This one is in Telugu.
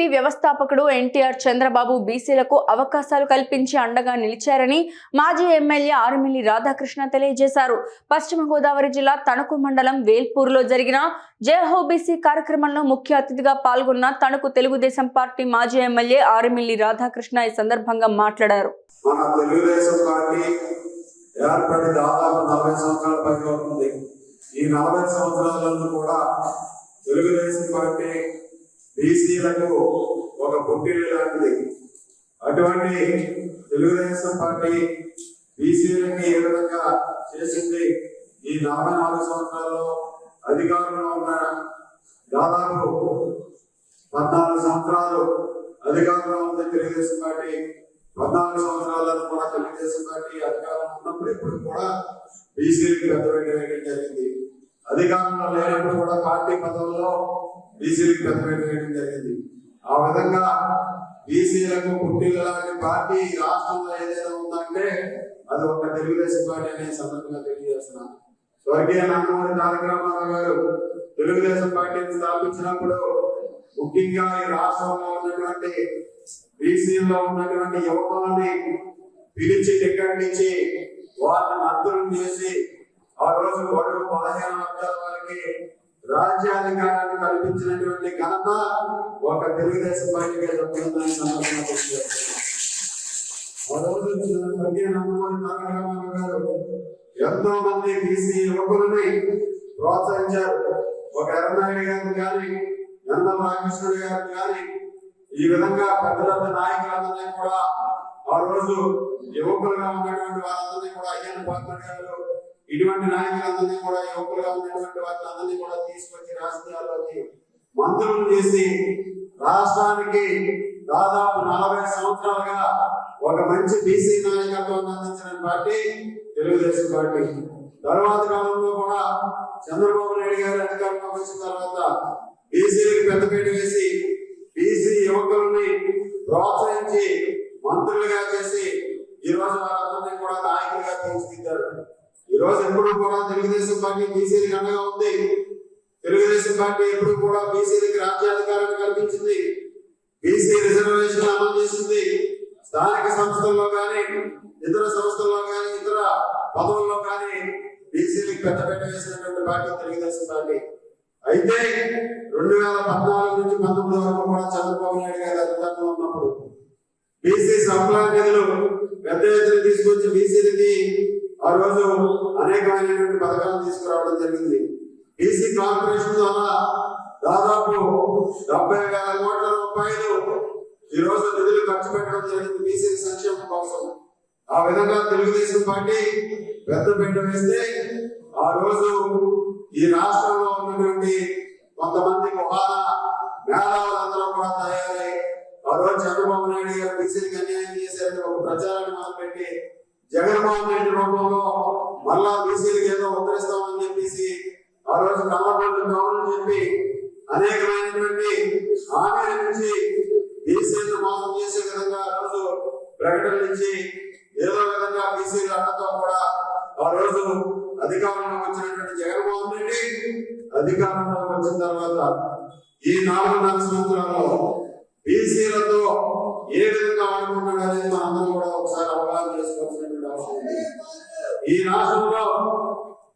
టీడీపీ వ్యవస్థాపకుడు ఎన్టీఆర్ చంద్రబాబు బీసీలకు అవకాశాలు కల్పించి అండగా నిలిచారని మాజీ ఎమ్మెల్యే ఆరుమిల్లి రాధాకృష్ణ తెలియజేశారు. పశ్చిమ గోదావరి జిల్లా తణుకు మండలం వేల్పూర్లో జరిగిన జేహోబీసీ కార్యక్రమంలో ముఖ్య అతిథిగా పాల్గొన్న తణుకు తెలుగుదేశం పార్టీ మాజీ ఎమ్మెల్యే ఆరుమిల్లి రాధాకృష్ణ ఈ సందర్భంగా మాట్లాడారు. మన తెలుగుదేశం పార్టీ ఏర్పడి దాదాపు నలభై సంవత్సరాల అవుతుంది ఈ నలభై సంవత్సరాలలో కూడా తెలుగుదేశం పార్టీ బీసీలకు ఒక పుట్టిల్లు లాంటిది. అటువంటి తెలుగుదేశం పార్టీ బీసీలని ఏ విధంగా చేసింది? ఈ నలభై నాలుగు సంవత్సరాల్లో అధికారంలో ఉన్న దాదాపు పద్నాలుగు సంవత్సరాలు అధికారంలో ఉంది తెలుగుదేశం పార్టీ పద్నాలుగు సంవత్సరాలను కూడా తెలుగుదేశం పార్టీ అధికారంలో ఉన్నప్పుడు ఇప్పుడు కూడా బీసీలకు పెద్ద పెట్టడం జరిగింది. అధికారంలో లేనప్పుడు కూడా పార్టీ పదవుల్లో బీసీలకు పెద్ద వేయడం జరిగింది? ఆ విధంగా బీసీలకు పుట్టిన లాంటి పార్టీ ఈ రాష్ట్రంలో ఏదైనా ఉందంటే అది ఒక తెలుగుదేశం పార్టీ అనే సందర్భంగా తెలియజేస్తున్నాను స్వర్గీయ నాన్నమూరి తారక రామారావు గారు తెలుగుదేశం పార్టీని స్థాపించినప్పుడు ముఖ్యంగా ఈ రాష్ట్రంలో ఉన్నటువంటి బీసీలో ఉన్నటువంటి యువకులని పిలిచి టికెట్ వారిని మద్దతు చేసి ఆ రోజు గొడవ పదిహేను వర్గాల వారికి రాజ్యాధికారాన్ని కల్పించినటువంటి ఘనత ఒక తెలుగుదేశం పార్టీకి దక్కుతుందని సందర్భంగా నందమూరి గారు ఎంతో మంది బీసీ యువకులని ప్రోత్సహించారు. ఒక ఎర్రనాయుడు గారు కానీ ఎన్న రామకృష్ణుడు గారు కానీ ఈ విధంగా పెద్ద పెద్ద నాయకులందరినీ కూడా ఆ రోజు యువకులుగా ఉన్నటువంటి వారందరినీ కూడా అయ్యన్న పాత్ర గారు ఇటువంటి నాయకులందరినీ కూడా యువకులుగా ఉన్నటువంటి వారిని అందరినీ కూడా తీసుకొచ్చి రాజకీయాల్లోకి మంత్రులు చేసి రాష్ట్రానికి దాదాపు నలభై సంవత్సరాలుగా ఒక మంచి బీసీ నాయకత్వాన్ని అందించిన పార్టీ తెలుగుదేశం పార్టీ. తర్వాత కాలంలో కూడా చంద్రబాబు నాయుడు గారు అధికారంలోకి వచ్చిన తర్వాత బీసీలకు పెద్దపీట వేసి బీసీ యువకుల్ని ప్రోత్సహించి మంత్రులుగా చేసి ఎప్పుడు కూడా తెలుగుదేశం పార్టీ బీసీలకు అండగా ఉంది. తెలుగుదేశం పార్టీ ఎప్పుడు కూడా బీసీలకు రాజ్యాధికారాన్ని కల్పించింది. బీసీ రిజర్వేషన్ అమలు చేసింది. స్థానిక సంస్థల్లో కానీ ఇతర సంస్థల్లో కానీ ఇతర పదవుల్లో కానీ బీసీలకు పెద్దపీట వేసినటువంటి పార్టీ తెలుగుదేశం పార్టీ. అయితే రెండు వేల పద్నాలుగు నుంచి పంతొమ్మిది వరకు కూడా చంద్రబాబు నాయుడు గారి అధికారంలో ఉన్నప్పుడు బీసీ సప్లా నిధులు పెద్ద ఎత్తున తీసుకొచ్చి బీసీలకి ఆ రోజు అనేకమైనటువంటి పథకాలు తీసుకురావడం జరిగింది. బీసీ కార్పొరేషన్ ద్వారా దాదాపు డెబ్బై వేల కోట్ల రూపాయలు ఈ రోజు నిధులు ఖర్చు పెట్టడం జరిగింది. బీసీ సంక్షేమం కోసం. ఆ విధంగా తెలుగుదేశం పార్టీ పెద్ద పెట్ట వేస్తే ఆ రోజు ఈ రాష్ట్రంలో ఉన్నటువంటి కొంతమంది మొహాల మేధావులందరూ కూడా తయారై ఆ రోజు చంద్రబాబు నాయుడు గారు బీసీలకు అన్యాయం చేశారని ఒక ప్రచారాన్ని మొదలుపెట్టి జగన్మోహన్ రెడ్డి రూపంలో మళ్ళా బీసీలకు ఏదో ఉద్ధరిస్తామని చెప్పేసి ఆ రోజు కళ్ళబొట్టు కవులు చెప్పి అనేకమైనటువంటి హామీల నుంచి బీసీలను మోసం చేసే విధంగా ఆ రోజు ప్రకటనలు ఇచ్చి ఏదో విధంగా బీసీలు అండతో కూడా ఆ రోజు అధికారంలో వచ్చినటువంటి జగన్మోహన్ రెడ్డి అధికారంలో వచ్చిన తర్వాత ఈ నాలుగున్నర సంవత్సరాల్లో బీసీలతో ఏ విధంగా ఆడుకున్నాడు అనేది మనందరం ఈ రాష్ట్రంలో